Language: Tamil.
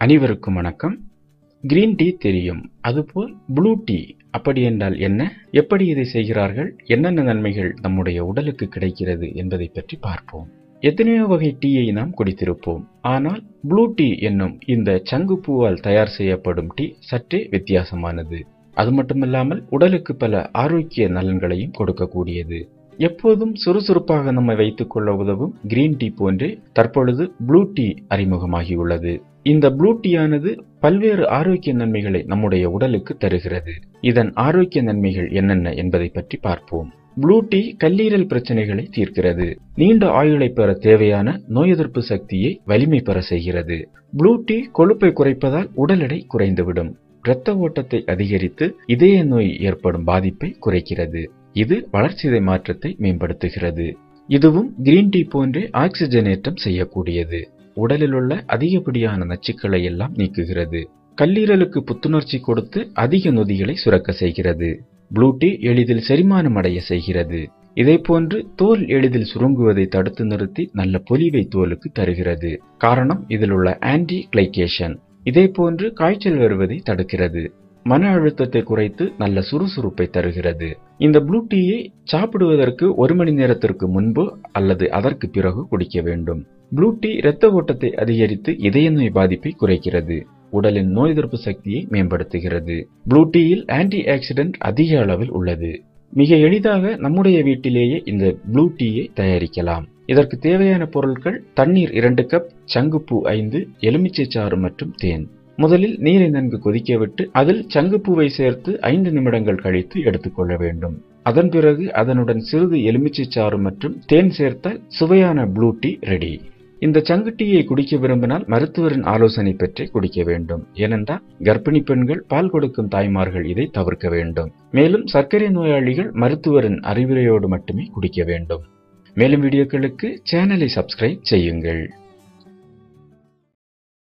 அனைவருக்கும் வணக்கம். கிரீன் டீ தெரியும். அதுபோல் ப்ளூ டீ அப்படி என்றால் என்ன? எப்படி இதை செய்கிறார்கள்? என்னென்ன நன்மைகள் நம்முடைய உடலுக்கு கிடைக்கிறது என்பதை பற்றி பார்ப்போம். எத்தனையோ வகை டீயை நாம் குடித்திருப்போம். ஆனால் ப்ளூ டீ என்னும் இந்த சங்கு பூவால் தயார் செய்யப்படும் டீ சற்றே வித்தியாசமானது. அது மட்டுமில்லாமல் உடலுக்கு பல ஆரோக்கிய நலன்களையும் கொடுக்கக்கூடியது. எப்போதும் சுறுசுறுப்பாக நம்மை வைத்துக் கொள்ள உதவும் கிரீன் டீ போன்றே தற்பொழுது ப்ளூ டீ அறிமுகமாகியுள்ளது. இந்த ப்ளூ டீயானது பல்வேறு ஆரோக்கிய நன்மைகளை நம்முடைய உடலுக்கு தருகிறது. இதன் ஆரோக்கிய நன்மைகள் என்னென்ன என்பதை பற்றி பார்ப்போம். ப்ளூ டீ கல்லீரல் பிரச்சனைகளை தீர்க்கிறது. நீண்ட ஆயுளை பெற தேவையான நோய் எதிர்ப்பு சக்தியை வலிமை பெற செய்கிறது. ப்ளூ டீ கொழுப்பை குறைப்பதால் உடல் எடை குறைந்துவிடும். இரத்த ஓட்டத்தை அதிகரித்து இதய நோய் ஏற்படும் பாதிப்பை குறைக்கிறது. இது வளர்ச்சிதை மாற்றத்தை மேம்படுத்துகிறது. இதுவும் கிரீன் டீ போன்றே ஆக்சிஜனேற்றம் செய்யக்கூடியது. உடலில் உள்ள அதிகப்படியான நச்சுக்களை எல்லாம் நீக்குகிறது. கல்லீரலுக்கு புத்துணர்ச்சி கொடுத்து அதிக நொதிகளை சுரக்க செய்கிறது. ப்ளூ டீ எளிதில் செரிமானம் அடைய செய்கிறது. இதேபோன்று தோல் எளிதில் சுருங்குவதை தடுத்து நிறுத்தி நல்ல பொலிவை தோலுக்கு தருகிறது. காரணம் இதில் உள்ள ஆன்டி கிளைகேஷன் இதேபோன்று காய்ச்சல் வருவதை தடுக்கிறது. மன அழுத்தத்தை குறைத்து நல்ல சுறுசுறுப்பை தருகிறது. இந்த ப்ளூ டீயை சாப்பிடுவதற்கு ஒரு மணி நேரத்திற்கு முன்பு அல்லது அதற்கு பிறகு குடிக்க வேண்டும். ப்ளூ டீ இரத்த ஓட்டத்தை அதிகரித்து இதய நோய் பாதிப்பை குறைக்கிறது. உடலின் நோய் எதிர்ப்பு சக்தியை மேம்படுத்துகிறது. ப்ளூ டீயில் ஆன்டி ஆக்சிடென்ட் அதிக அளவில் உள்ளது. மிக எளிதாக நம்முடைய வீட்டிலேயே இந்த ப்ளூ டீயை தயாரிக்கலாம். இதற்கு தேவையான பொருட்கள் தண்ணீர் இரண்டு கப் சங்குப்பூ ஐந்து எலுமிச்சை சாறு மற்றும் தேன். முதலில் நீரை நன்கு கொதிக்க விட்டு அதில் சங்குப்பூவை சேர்த்து ஐந்து நிமிடங்கள் கழித்து எடுத்துக்கொள்ள வேண்டும். அதன் பிறகு அதனுடன் சிறிது எலுமிச்சை சாறு மற்றும் தேன் சேர்த்தால் சுவையான ப்ளூ டீ ரெடி. இந்த சங்கு டீயை குடிக்க விரும்பினால் மருத்துவரின் ஆலோசனை பெற்றே குடிக்க வேண்டும். ஏனென்றால் கர்ப்பிணி பெண்கள் பால் கொடுக்கும் தாய்மார்கள் இதை தவிர்க்க வேண்டும். மேலும் சர்க்கரை நோயாளிகள் மருத்துவரின் அறிவுரையோடு மட்டுமே குடிக்க வேண்டும். மேலும் வீடியோக்களுக்கு சேனலை சப்ஸ்கிரைப் செய்யுங்கள்.